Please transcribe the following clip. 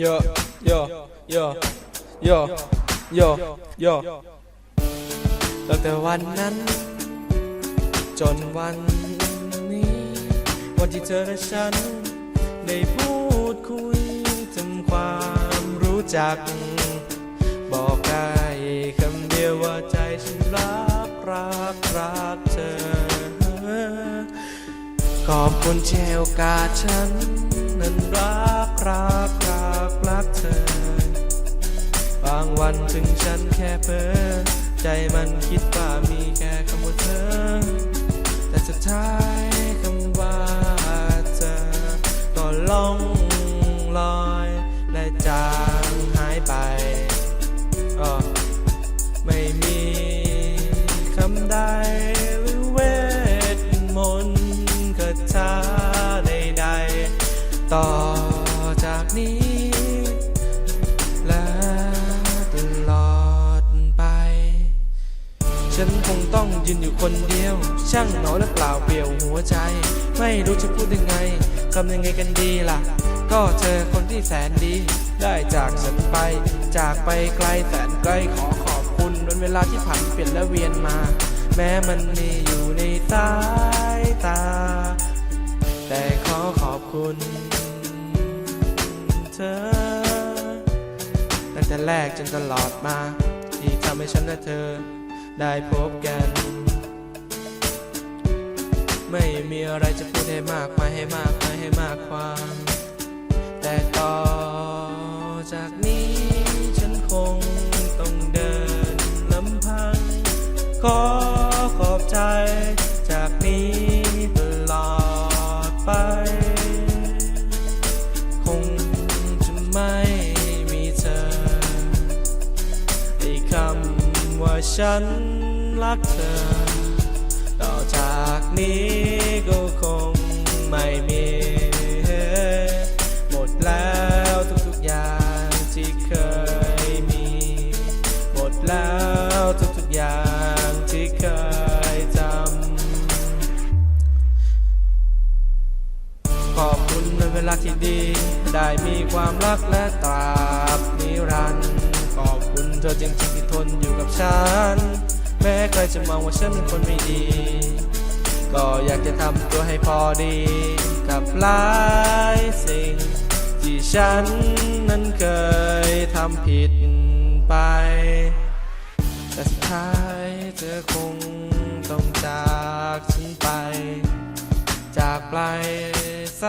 โยโยโยโยโยโยตั้งแต่วันนั้น จนวันนี้ วันที่เธอและฉัน ได้พูดคุยทำความรู้จัก บอกได้คำเดียวว่าใจฉันรักรักรักเธอ ขอบคุณที่ให้โอกาฉัน นั้นรักรักรักรักเธอ บางวันถึงฉันแค่เพ้อใจมันคิดว่ามีแค่คำว่าเธอ แต่สุดท้ายคำว่าเธอก็ล่องลอยและจางหายไปอ้อไม่มีคำใด ต่อจากนี้ และตลอดไป ฉันคงต้องยืนอยู่คนเดียว ช่างเหงาและเปล่าเปลี่ยวหัวใจ ไม่รู้จะพูดยังไงทำยังไงกันดีล่ะ ก็เธอคนที่แสนดี ได้จากฉันไป จากไปไกลแสนไกลขอขอบคุณวันเวลาที่ผ่านเปลี่ยนและเวียนมา แม้มันมีอยู่ในสา เธอ ตั้งแต่แรกจนตลอดมา ที่ทำให้ฉันและเธอได้พบกัน ไม่มีอะไรจะพูดให้มากมายให้มากมายให้มากความ ฉันรักเธอ ต่อจากนี้ก็คงไม่มี หมดแล้วทุกๆอย่างที่เคยมี หมดแล้วทุกๆอย่างที่เคยจำขอบคุณในเวลาที่ดี ได้มีความรักและตราบนิรันดร์ เธอจริงๆที่ทนอยู่กับฉัน แม้ใครจะมองว่าฉันเป็นคนไม่ดี ก็อยากจะทำตัวให้พอดี กับหลายสิ่ง ที่ฉันนั้นเคยทำผิดไป แต่สุดท้ายเธอคงต้องจากฉันไป จากไกลแส